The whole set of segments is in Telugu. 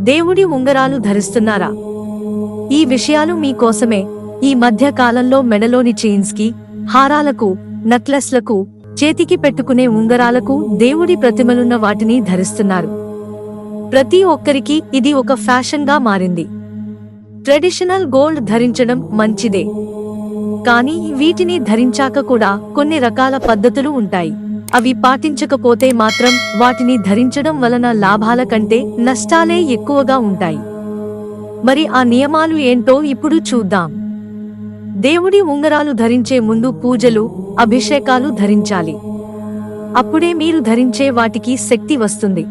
దేవుడి ఉంగరాలు ధరిస్తున్నారా? ఈ విషయాలు మీకోసమే ఈ మధ్య కాలంలో మెడలోని చైన్స్కి హారాలకు నక్లెస్లకు చేతికి పెట్టుకునే ఉంగరాలకు దేవుడి ప్రతిమలున్న వాటిని ధరిస్తున్నారు. ప్రతి ఒక్కరికి ఇది ఒక ఫ్యాషన్గా మారింది. ట్రెడిషనల్ గోల్డ్ ధరించడం మంచిదే. కానీ వీటిని ధరించాక కూడా కొన్ని రకాల పద్ధతులు ఉంటాయి. అవి పాటించకపోతే మాత్రం వాటిని ధరించడం వలన లాభాల కంటే నష్టాలే ఎక్కువగా ఉంటాయి. మరి ఆ నియమాలు ఏంటో ఇప్పుడు చూద్దాం. దేవుడి ఉంగరాలు ధరించే ముందు పూజలు అభిషేకాలు ధరించాలి. అప్పుడే మీరు ధరించే వాటికి శక్తి వస్తుంది.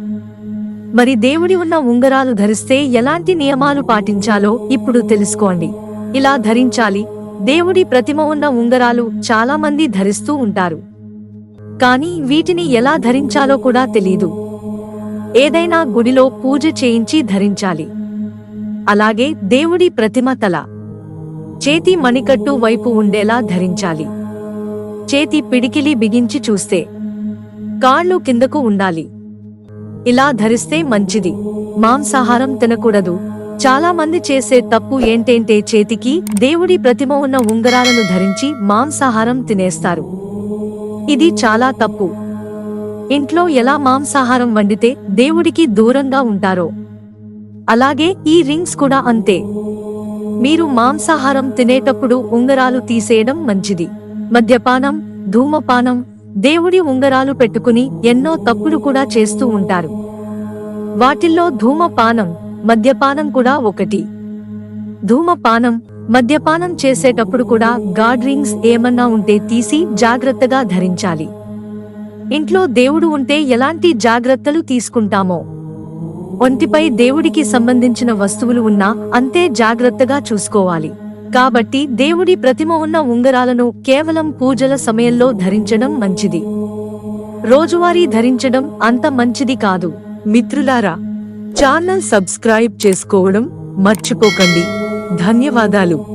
మరి దేవుడి ఉన్న ఉంగరాలు ధరిస్తే ఎలాంటి నియమాలు పాటించాలో ఇప్పుడు తెలుసుకోండి. ఇలా ధరించాలి. దేవుడి ప్రతిమ ఉన్న ఉంగరాలు చాలామంది ధరిస్తూ ఉంటారు. కానీ వీటిని ఎలా ధరించాలో కూడా తెలీదు. ఏదైనా గుడిలో పూజ చేయించి ధరించాలి. అలాగే దేవుడి ప్రతిమ తల చేతి మణికట్టు వైపు ఉండేలా ధరించాలి. చేతి పిడికిలి బిగించి చూస్తే కాళ్ళు కిందకు ఉండాలి. ఇలా ధరిస్తే మంచిది. మాంసాహారం తినకూడదు. చాలా మంది చేసే తప్పు ఏంటంటే చేతికి దేవుడి ప్రతిమ ఉన్న ఉంగరాలను ధరించి మాంసాహారం తినేస్తారు. ఇది చాలా తప్పు. ఇంట్లో ఎలా మాంసాహారం వండితే దేవుడికి దూరంగా ఉంటారో. అలాగే ఈ రింగ్స్ కూడా అంతే. మీరు మాంసాహారం తినేటప్పుడు ఉంగరాలు తీసేయడం మంచిది. మద్యపానం ధూమపానం దేవుడి ఉంగరాలు పెట్టుకుని ఎన్నో తప్పులు కూడా చేస్తూ ఉంటారు. వాటిల్లో ధూమపానం మద్యపానం కూడా ఒకటి. ధూమపానం మద్యపానం చేసేటప్పుడు కూడా గాడ్ రింగ్స్ ఏమన్నా ఉంటే తీసి జాగ్రత్తగా ధరించాలి. ఇంట్లో దేవుడు ఉంటే ఎలాంటి జాగ్రత్తలు తీసుకుంటామో? ఒంటిపై దేవుడికి సంబంధించిన వస్తువులు ఉన్నా అంతే జాగ్రత్తగా చూసుకోవాలి. కాబట్టి దేవుడి ప్రతిమ ఉన్న ఉంగరాలను కేవలం పూజల సమయంలో ధరించడం మంచిది. రోజువారీ ధరించడం అంత మంచిది కాదు. మిత్రులారా ఛానల్ సబ్స్క్రైబ్ చేసుకోవడం మర్చిపోకండి. ధన్యవాదాలు.